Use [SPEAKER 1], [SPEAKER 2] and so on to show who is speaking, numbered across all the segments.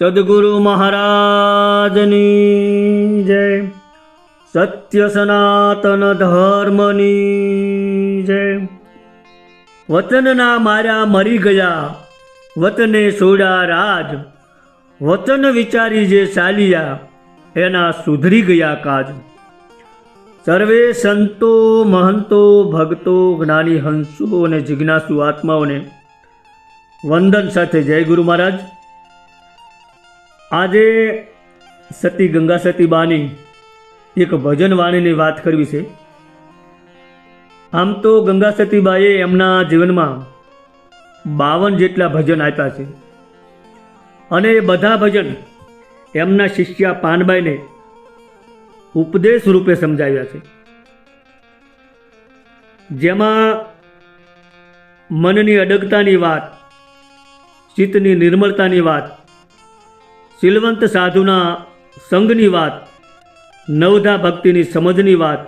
[SPEAKER 1] સદગુરુ મહારાજની જય સત્ય સનાતન ધર્મની જય વતનના માર્યા મરી ગયા વતને સોડા રાજ વતન વિચારી જે ચાલ્યા એના સુધરી ગયા કાજ સર્વે સંતો મહંતો ભક્તો જ્ઞાની હંસો અને જિજ્ઞાસુ આત્માઓને વંદન સાથે જય ગુરુ મહારાજ આજે સતી ગંગા સતી બાની એક ભજન વાણીની વાત કરવી છે. આમ તો ગંગા સતીબાએ એમના જીવનમાં બાવન જેટલા ભજન આપ્યા છે. અને એ બધા ભજન એમના શિષ્યા પાનબાઈને ઉપદેશ રૂપે સમજાવ્યા છે. જેમાં મનની અડગતાની વાત, ચિત્તની નિર્મળતાની વાત શીલવંત સાધુના સંઘની વાત, નવધા ભક્તિની સમજની વાત,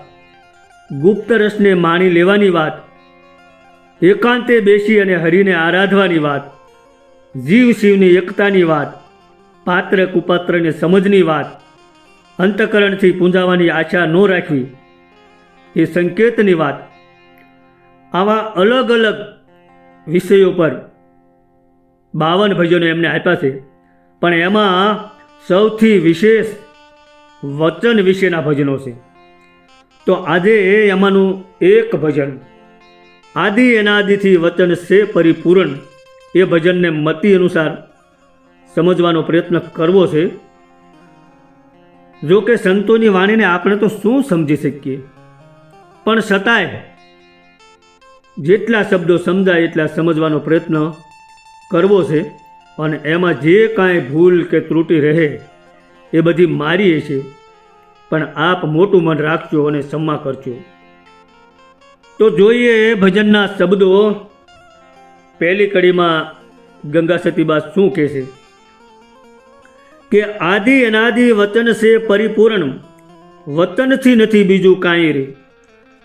[SPEAKER 1] ગુપ્ત રસને માણી લેવાની વાત, એકાંતે બેસી અને હરિને આરાધવાની વાત, જીવ શિવની એકતાની વાત, પાત્ર કુપાત્રને સમજની વાત, અંતકરણથી પૂંજાવાની આશા ન રાખવી, એ સંકેતની વાત. આવા અલગ અલગ વિષયો પર બાવન ભજનો એમને આપ્યા છે. પણ એમાં સૌથી વિશેષ વચન વિશેના ભજનો છે. તો આજે એમાંનું એક ભજન, આદિ એનાદિથી વચન છે પરિપૂર્ણ, એ ભજનને મતિ અનુસાર સમજવાનો પ્રયત્ન કરવો છે. જો કે સંતોની વાણીને આપણે તો શું સમજી શકીએ? પણ છતાંય જેટલા શબ્દો સમજાય એટલા સમજવાનો પ્રયત્ન કરવો છે. અને એમાં જે કાંઈ ભૂલ કે ત્રુટિ રહે, એ બધી મારી છે પણ આપ મોટું મન રાખજો અને ક્ષમા કરજો. તો જોઈએ ભજનના શબ્દો. પહેલી કડીમાં ગંગા સતીબા શું કહે છે? કે આદિ અનાદિ વચન છે પરિપૂર્ણ વચનથી નથી બીજું કાંઈ રે.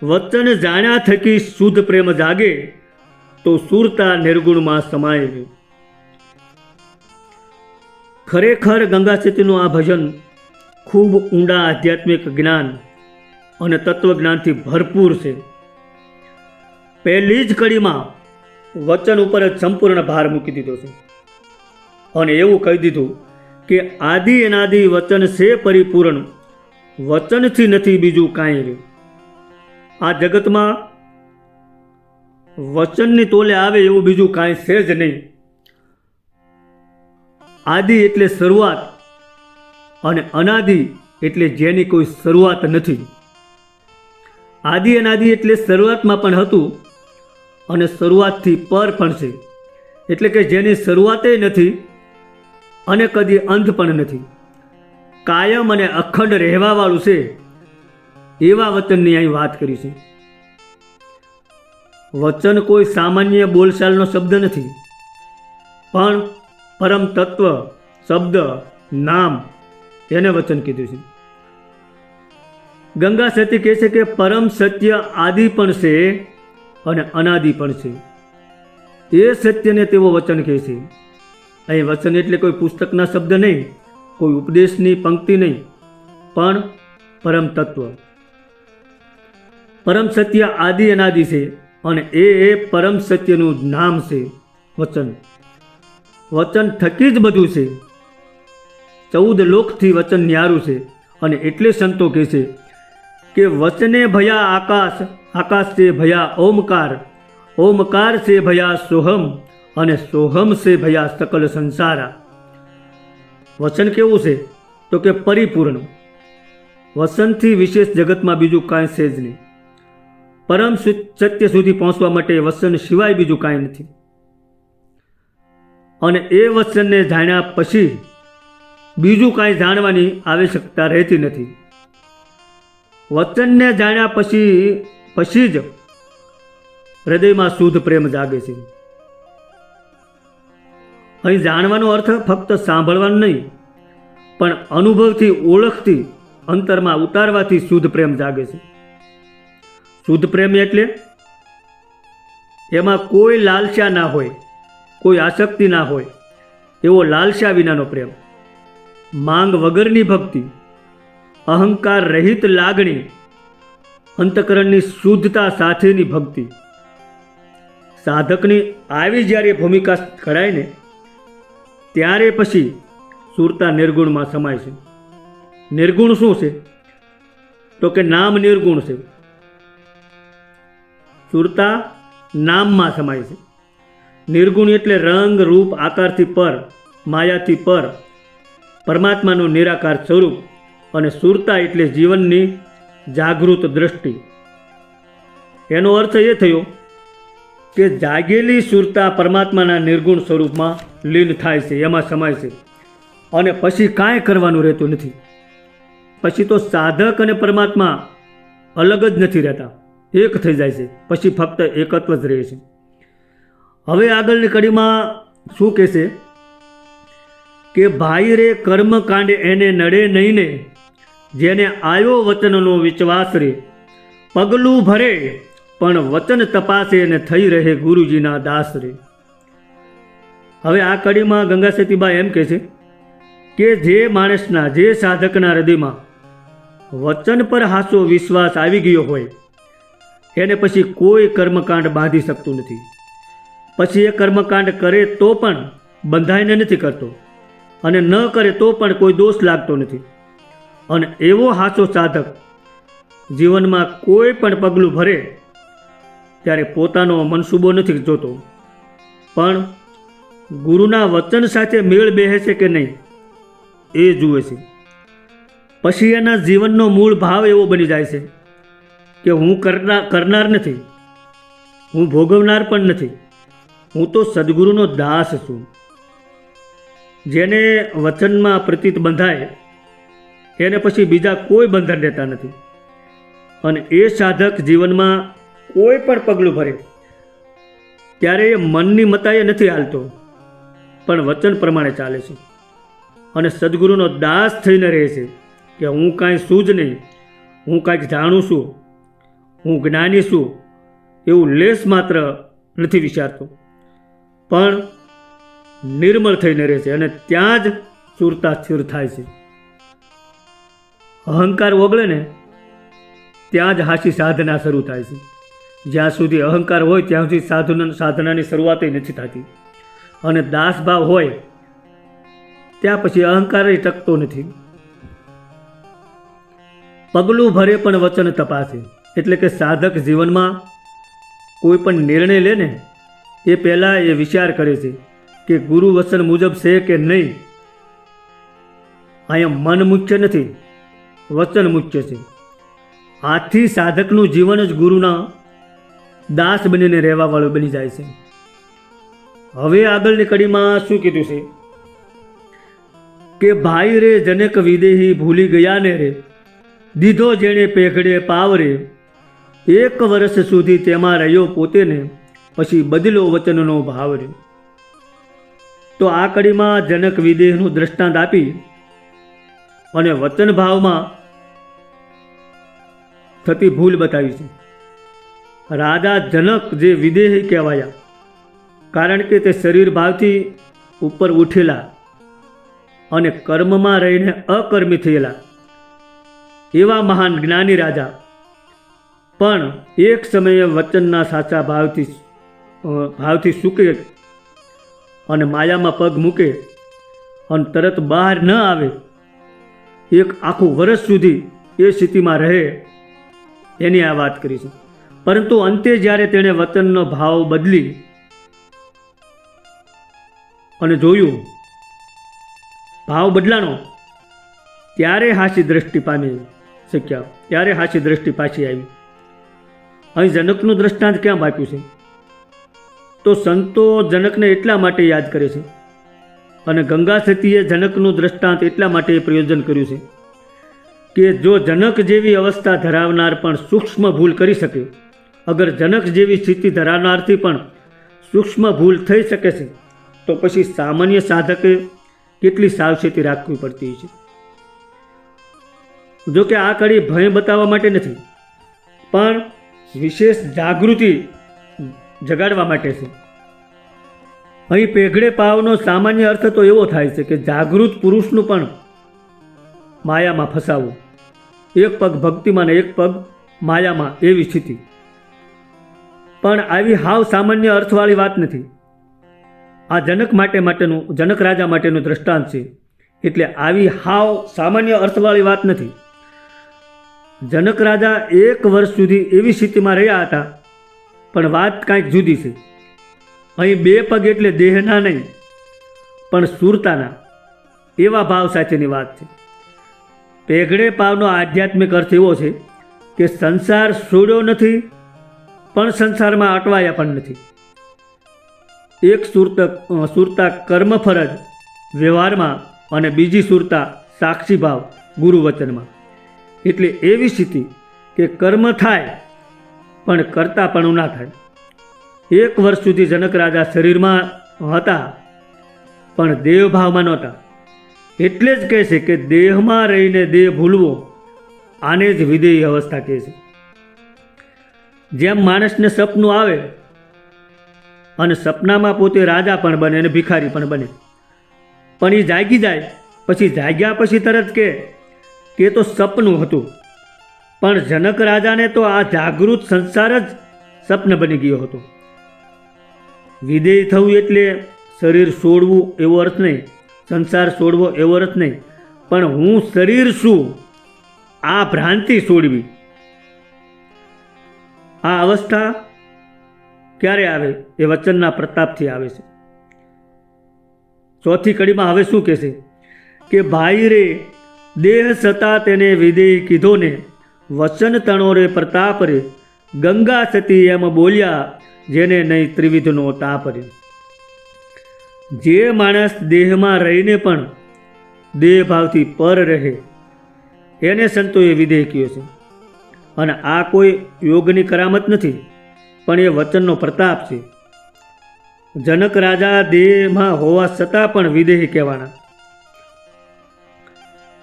[SPEAKER 1] વચન જાણ્યા થકી શુદ્ધ પ્રેમ જાગે, તો સુરતા નિર્ગુણમાં સમાય રે. ખરેખર ગંગા સતીનું આ ભજન ખૂબ ઊંડા આધ્યાત્મિક જ્ઞાન અને તત્વજ્ઞાનથી ભરપૂર છે. પહેલી જ કડીમાં વચન ઉપર જ સંપૂર્ણ ભાર મૂકી દીધો છે. અને એવું કહી દીધું કે આદિ અનાદિ વચન છે પરિપૂર્ણ, વચનથી નથી બીજું કાંઈ રહ્યું. આ જગતમાં વચનની તોલે આવે એવું બીજું કાંઈ છે જ નહીં. આદિ એટલે શરૂઆત અને અનાદિ એટલે જેની કોઈ શરૂઆત નથી. આદિ અનાદિ એટલે શરૂઆતમાં પણ હતું અને શરૂઆતથી પર પણ છે. એટલે કે જેની શરૂઆતે નથી અને કદી અંત પણ નથી. કાયમ અને અખંડ રહેવાવાળું છે. એવા વચનની અહીં વાત કરી છે. વચન કોઈ સામાન્ય બોલચાલનો શબ્દ નથી. પણ પરમ તત્વ, શબ્દ, નામ એને વચન કીધું છે. ગંગા સતી કહે છે કે પરમ સત્ય આદિ પણ છે અને અનાદિ પણ છે. એ સત્યને તેઓ વચન કહે છે. અહીં વચન એટલે કોઈ પુસ્તકના શબ્દ નહીં, કોઈ ઉપદેશની પંક્તિ નહીં, પણ પરમ તત્વ. પરમ સત્ય આદિ અનાદિ છે અને એ એ પરમ સત્યનું નામ છે વચન. વચન થકી જ બધું છે. ચૌદ લોકથી વચન ન્યારું છે અને એટલે સંતો કહે છે કે વચને ભયા આકાશ આકાશ છે ભયા ઓમકાર ઓમકાર છે ભયા સોહમ અને સોહમ છે ભયા સકલ સંસારા. વચન કેવું છે? તો કે પરિપૂર્ણ. વચનથી વિશેષ જગતમાં બીજું કાંઈ છે જ નહીં. પરમ સત્ય સુધી પહોંચવા માટે વચન સિવાય બીજું કાંઈ નથી. અને એ વચનને જાણ્યા પછી બીજું કાંઈ જાણવાની આવશ્યકતા રહેતી નથી. વચનને જાણ્યા પછી પછી જ હૃદયમાં શુદ્ધ પ્રેમ જાગે છે. અહીં જાણવાનો અર્થ ફક્ત સાંભળવાનો નહીં, પણ અનુભવથી ઓળખથી અંતરમાં ઉતારવાથી શુદ્ધ પ્રેમ જાગે છે. શુદ્ધ પ્રેમ એટલે એમાં કોઈ લાલચા ના હોય. કોઈ આસક્તિ ના હોય, એવો લાલસા વિનાનો પ્રેમ. માંગ વગરની ભક્તિ, અહંકાર રહિત લાગણી, અંતકરણની શુદ્ધતા સાથેની ભક્તિ. સાધકની આવી જ્યારે ભૂમિકા ઘડાય ને, ત્યારે પછી સુરતા નિર્ગુણમાં સમાય છે. નિર્ગુણ શું છે? તો કે નામ નિર્ગુણ છે. સુરતા નામમાં સમાય છે. નિર્ગુણ એટલે રંગ, રૂપ, આકારથી પર, માયાથી પર. પરમાત્માનું નિરાકાર સ્વરૂપ અને સુરતા એટલે જીવનની જાગૃત દ્રષ્ટિ. એનો અર્થ એ થયો કે જાગેલી સુરતા પરમાત્માના નિર્ગુણ સ્વરૂપમાં લીન થાય છે, એમાં સમાય છે. અને પછી કાંઈ કરવાનું રહેતું નથી. પછી તો સાધક અને પરમાત્મા અલગ જ નથી રહેતા. એક થઈ જાય છે, પછી ફક્ત એકત્વ જ રહે છે. હવે આગળની કડીમાં શું કહેશે? કે ભાઈ રે કર્મકાંડ એને નડે નહીં ને, જેને આવ્યો વચનનો વિશ્વાસ રે. પગલું ભરે, પણ વચન તપાસે અને થઈ રહે ગુરુજીના દાસ રે. હવે આ કડીમાં ગંગા એમ કહે છે કે જે માણસના, જે સાધકના હૃદયમાં વચન પર હાસો વિશ્વાસ આવી ગયો હોય, એને પછી કોઈ કર્મકાંડ બાંધી શકતું નથી. પછી એ કર્મકાંડ કરે તો પણ બંધાઈને નથી કરતો અને ન કરે તો પણ કોઈ દોષ લાગતો નથી. અને એવો હાચો સાધક જીવનમાં કોઈ પણ પગલું ભરે ત્યારે પોતાનો મનસૂબો નથી જોતો. પણ ગુરુના વચન સાથે મેળ બેહે છે કે નહીં એ જુએ છે. પછી એના જીવનનો મૂળ ભાવ એવો બની જાય છે કે હું કરનાર કરનાર નથી. હું ભોગવનાર પણ નથી. હું તો સદગુરુનો દાસ છું. જેને વચનમાં પ્રતીત બંધાય, એને પછી બીજા કોઈ બંધન રહેતા નથી. અને એ સાધક જીવનમાં કોઈ પણ પગલું ભરે, ત્યારે એ મનની મતાએ નથી હાલતો, પણ વચન પ્રમાણે ચાલે છે. અને સદગુરુનો દાસ થઈને રહે છે કે હું કાંઈ શું જ નહીં, હું કાંઈક જાણું છું, હું જ્ઞાની છું, એવું લેસ માત્ર નથી વિચારતો. પણ નિર્મળ થઈને રહે છે અને ત્યાં જ ચૂરતા સ્થિર થાય છે. અહંકાર ઓગળે ને ત્યાં જ હાસી સાધના શરૂ થાય છે. જ્યાં સુધી અહંકાર હોય ત્યાં સુધી સાધના સાધનાની શરૂઆત નથી થતી. અને દાસભાવ હોય ત્યાં પછી અહંકાર ટકતો નથી. પગલું ભરે પણ વચન તપાસે. એટલે કે સાધક જીવનમાં કોઈ પણ નિર્ણય લે ને એ પહેલાં એ વિચાર કરે છે કે ગુરુ વચન મુજબ છે કે નહીં? અહીંયા મન મુખ્ય નથી, વચન મુખ્ય છે. આથી સાધકનું જીવન જ ગુરુના દાસ બનીને રહેવાવાળું બની જાય છે. હવે આગળની કડીમાં શું કીધું છે? કે ભાઈ રે જનક વિદેહી ભૂલી ગયા ને રે, દીધો જેણે પેઘડે પાવરે, એક વર્ષ સુધી તેમાં રહ્યો પોતે ને પછી બદલો વચનનો ભાવ રહ્યો. તો આ કડીમાં જનક વિદેહનું દ્રષ્ટાંત આપી અને વચન ભાવમાં થતી ભૂલ બતાવી છે. રાજા જનક જે વિદેહી કહેવાયા, કારણ કે તે શરીર ભાવથી ઉપર ઉઠેલા અને કર્મમાં રહીને અકર્મી થયેલા. એવા મહાન જ્ઞાની રાજા પણ એક સમયે વચનના સાચા ભાવથી ભાવથી સૂકે અને માયામાં પગ મૂકે અને તરત બહાર ન આવે. એક આખું વર્ષ સુધી એ સ્થિતિમાં રહે. એની આ વાત કરી છે પરંતુ અંતે જ્યારે તેણે વતનનો ભાવ બદલી અને જોયું, ભાવ બદલાણો, ત્યારે હાસી દ્રષ્ટિ પામી શક્યા. ત્યારે હાસી દ્રષ્ટિ પાછી આવી. અહીં જનકનું દ્રષ્ટાંત ક્યાં આપ્યું છે? તો સંતો જનકને એટલા માટે યાદ કરે છે. અને ગંગા સતીએ જનકનું દ્રષ્ટાંત એટલા માટે પ્રયોજન કર્યું છે કે જો જનક જેવી અવસ્થા ધરાવનાર પણ સૂક્ષ્મ ભૂલ કરી શકે, અગર જનક જેવી સ્થિતિ ધરાવનારથી પણ સૂક્ષ્મ ભૂલ થઈ શકે છે, તો પછી સામાન્ય સાધકે કેટલી સાવચેતી રાખવી પડતી છે. જો કે આ કડી ભય બતાવવા માટે નથી, પણ વિશેષ જાગૃતિ જગાડવા માટે છે. અહીં પેઘડે પાવનો સામાન્ય અર્થ તો એવો થાય છે કે જાગૃત પુરુષનું પણ માયામાં ફસાવવું એક પગ ભક્તિમાં ને એક પગ માયામાં એવી સ્થિતિ. પણ આવી હાવ સામાન્ય અર્થવાળી વાત નથી. આ જનક માટે માટેનું, જનક રાજા માટેનું દ્રષ્ટાંત છે. એટલે આવી હાવ સામાન્ય અર્થવાળી વાત નથી. જનક રાજા એક વર્ષ સુધી એવી સ્થિતિમાં રહ્યા હતા પણ વાત કાંઈક જુદી છે. અહીં બે પગ એટલે દેહના નહીં, પણ સુરતાના, એવા ભાવ સાથેની વાત છે. પેઘડે પાવનો આધ્યાત્મિક અર્થ એવો છે કે સંસાર છોડ્યો નથી, પણ સંસારમાં અટવાયા પણ નથી. એક સુરત સુરતા કર્મ ફરજ, વ્યવહારમાં અને બીજી સુરતા સાક્ષી ભાવ ગુરુ વચનમાં એટલે એવી સ્થિતિ કે કર્મ થાય પણ કરતાપણું ના થાય. એક વર્ષ સુધી જનક રાજા શરીરમાં હતા, પણ દેહભાવમાં નહોતા. એટલે જ કહે છે કે દેહમાં રહીને દેહ ભૂલવો, આને જ વિધેય અવસ્થા કહે છે. જેમ માણસને સપનું આવે, અને સપનામાં પોતે રાજા પણ બને અને ભિખારી પણ બને. પણ એ જાગી જાય, પછી જાગ્યા પછી તરત કે એ તો સપનું હતું. પણ જનક રાજાને તો આ જાગૃત સંસાર જ સ્વપ્ન બની ગયો હતો. વિદેય થવું એટલે શરીર છોડવું એવો અર્થ નહીં, સંસાર છોડવો એવો અર્થ નહીં, પણ હું શરીર છું આ ભ્રાંતિ છોડવી આ અવસ્થા ક્યારે આવે એ વચનના પ્રતાપથી આવે છે. ચોથી કડીમાં હવે શું કહેશે? કે ભાઈ રે, દેહ સતા તેને વિદેય કીધો ને વચન તણોરે પ્રતાપ રે. ગંગા સતી એમ બોલ્યા, જેને નહીં ત્રિવિધનો તાપ રે. જે માણસ દેહમાં રહીને પણ દેહ ભાવથી પર રહે, એને સંતોએ વિધેય કહ્યો છે. અને આ કોઈ યોગની કરામત નથી, પણ એ વચનનો પ્રતાપ છે. જનક રાજા દેહમાં હોવા છતાં પણ વિદેહી કહેવાના.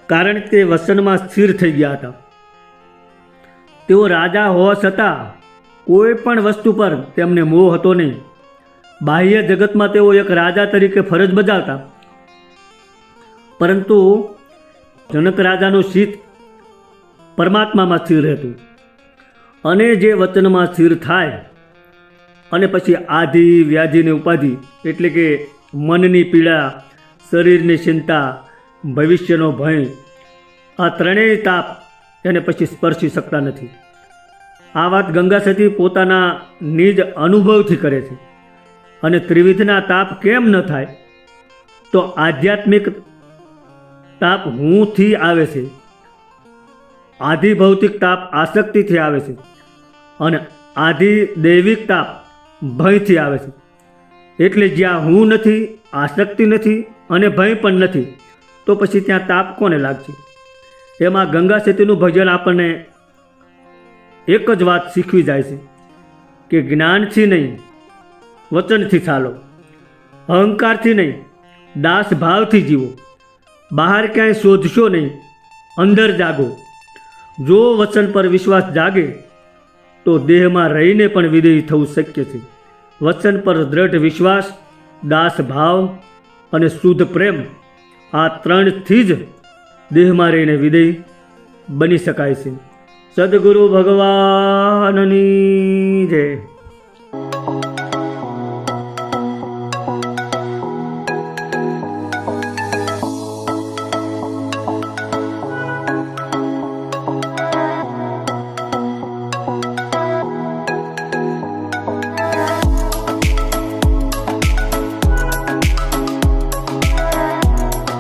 [SPEAKER 1] કારણ કે વસનમાં સ્થિર થઈ ગયા હતા. તેઓ રાજા હોવા છતાં કોઈ પણ વસ્તુ પર તેમને મોહ હતો નહીં. બાહ્ય જગતમાં તેઓ એક રાજા તરીકે ફરજ બજાવતા. પરંતુ જનક રાજાનું શીત પરમાત્મામાં સ્થિર રહેતું અને જે વચનમાં સ્થિર થાય અને પછી આધિ વ્યાધિની ઉપાધિ એટલે કે મનની પીડા, શરીરની ચિંતા, ભવિષ્યનો ભય આ ત્રણેય તાપ એને પછી સ્પર્શી શકતા નથી. આ વાત ગંગા સતી પોતાના નિજ અનુભવથી કરે છે. અને ત્રિવિધના તાપ કેમ ન થાય? તો આધ્યાત્મિક તાપ હુંથી આવે છે. આધિ ભૌતિક તાપ આસક્તિથી આવે છે. અને આધિ દૈવિક તાપ ભયથી આવે છે. એટલે જ્યાં હું નથી, આસક્તિ નથી અને ભય પણ નથી, તો પછી ત્યાં તાપ કોને લાગશે? એમાં ગંગા સેતુનું ભજન આપણને એક જ વાત શીખવી જાય છે કે જ્ઞાનથી નહીં, વચનથી ચાલો, અહંકારથી નહીં દાસ ભાવથી જીવો, બહાર ક્યાંય શોધશો નહીં, અંદર જાગો. જો વચન પર વિશ્વાસ જાગે, તો દેહમાં રહીને પણ વિદેહી થવું શક્ય છે. વચન પર દ્રઢ વિશ્વાસ દાસ ભાવ અને શુદ્ધ પ્રેમ આ ત્રણથી જ દેહમાં રહીને વિદય બની શકાય છે. સદગુરુ ભગવાનની જય.